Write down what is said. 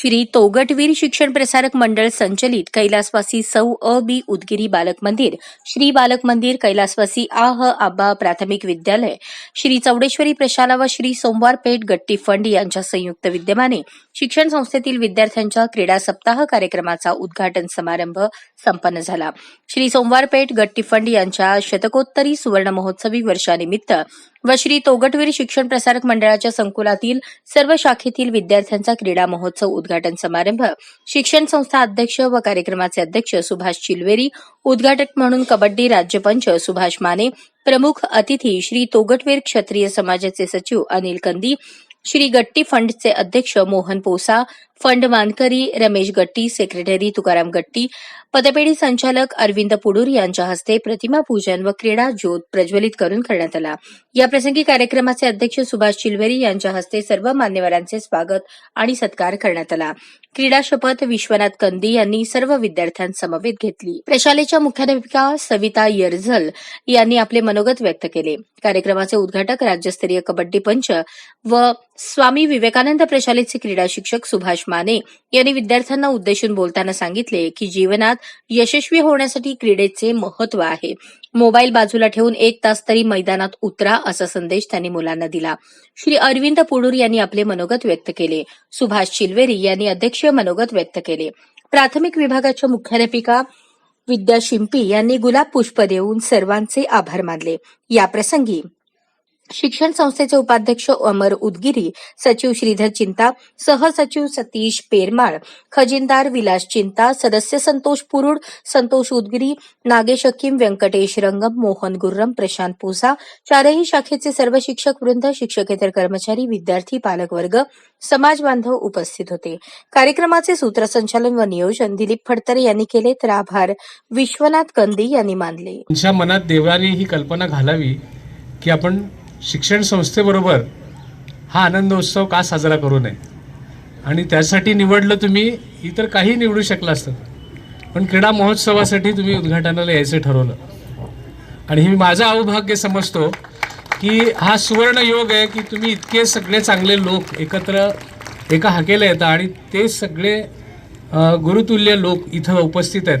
श्री तोगटवीर शिक्षण प्रसारक मंडळ संचलित कैलासवासी सौ अ बी उदगिरी बालक मंदिर श्री बालक मंदिर कैलासवासी आ ह आबा प्राथमिक विद्यालय श्री चौडेश्वरी प्रशाला व श्री सोमवार पेठ गट्टी फंड यांच्या संयुक्त विद्यमाने शिक्षण संस्थेतील विद्यार्थ्यांच्या क्रीडा सप्ताह कार्यक्रमाचा उद्घाटन समारंभ संपन्न झाला. श्री सोमवार पेठ गट्टी फंड यांच्या शतकोत्तरी सुवर्ण महोत्सवी वर्षानिमित्त व श्री तोगटवीर शिक्षण प्रसारक मंडळाच्या संकुलातील सर्व शाखेतील विद्यार्थ्यांचा क्रीडा महोत्सव उद्घाटन समारंभ. शिक्षण संस्था अध्यक्ष व कार्यक्रमाचे अध्यक्ष सुभाष चिलवेरी उद्घाटक म्हणून कबड्डी राज्यपंच सुभाष माने प्रमुख अतिथी श्री तोगटवीर क्षत्रिय समाजाचे सचिव अनिल कंदी श्री गट्टी फंडचे अध्यक्ष मोहन पोसा फंड मानकरी रमेश गट्टी सेक्रेटरी तुकाराम गट्टी पतपेढी संचालक अरविंद पुडूर यांच्या हस्ते प्रतिमा पूजन व क्रीडा ज्योत प्रज्वलित करून करण्यात आला. याप्रसंगी कार्यक्रमाचे अध्यक्ष सुभाष चिलवेरी यांच्या हस्ते सर्व मान्यवरांचे स्वागत आणि सत्कार करण्यात आला. क्रीडा शपथ विश्वनाथ कंदी यांनी सर्व विद्यार्थ्यांसमवेत घेतली. प्रशालेच्या मुख्याध्यापिका सविता यर्झल यांनी आपले मनोगत व्यक्त केले. कार्यक्रमाचे उद्घाटक राज्यस्तरीय कबड्डी पंच व स्वामी विवेकानंद प्रशालेचे क्रीडा शिक्षक सुभाष माने यांनी विद्यार्थ्यांना उद्देशून बोलताना सांगितले की जीवनात यशस्वी होण्यासाठी क्रीडेचे महत्त्व आहे. मोबाईल बाजूला ठेवून एक तास तरी मैदानात उतरा असा संदेश त्यांनी मुलांना दिला. श्री अरविंद पुडूर यांनी आपले मनोगत व्यक्त केले. सुभाष चिलवेरी यांनी अध्यक्षीय मनोगत व्यक्त केले. प्राथमिक विभागाच्या मुख्याध्यापिका विद्या शिंपी यांनी गुलाब पुष्प देऊन सर्वांचे आभार मानले. याप्रसंगी शिक्षण संस्थेचे उपाध्यक्ष अमर उदगिरी सचिव श्रीधर चिंता सहसचिव सतीश पेरमाळ खजिनदार विलास चिंता सदस्य संतोष पुरुड संतोष उदगिरी नागेश हकीम व्यंकटेश रंगम मोहन गुर्रम प्रशांत पोसा चारही शाखेचे सर्व शिक्षक वृंद शिक्षकेतर कर्मचारी विद्यार्थी पालकवर्ग समाज बांधव उपस्थित होते. कार्यक्रमाचे सूत्रसंचालन व नियोजन दिलीप फडतरे यांनी केले तर आभार. विश्वनाथ कंदी यांनी मानले. मनात देवाने ही कल्पना घालावी की आपण शिक्षण संस्थेबरोबर हा आनंद उत्सव का साजरा करू नये? आणि त्यासाठी निवडलं तुम्ही इतर काही निवडू शकला असतं. पण क्रीडा महोत्सवासाठी तुम्ही उद्घाटनाला यायचं ठरवलं. आणि हे माझं अवभाग्य समजतो की हा सुवर्ण योग आहे की तुम्ही इतके सगळे चांगले लोक एकत्र एका हाकेला येतात आणि ते सगळे गुरुतुल्य लोक इथं उपस्थित आहेत.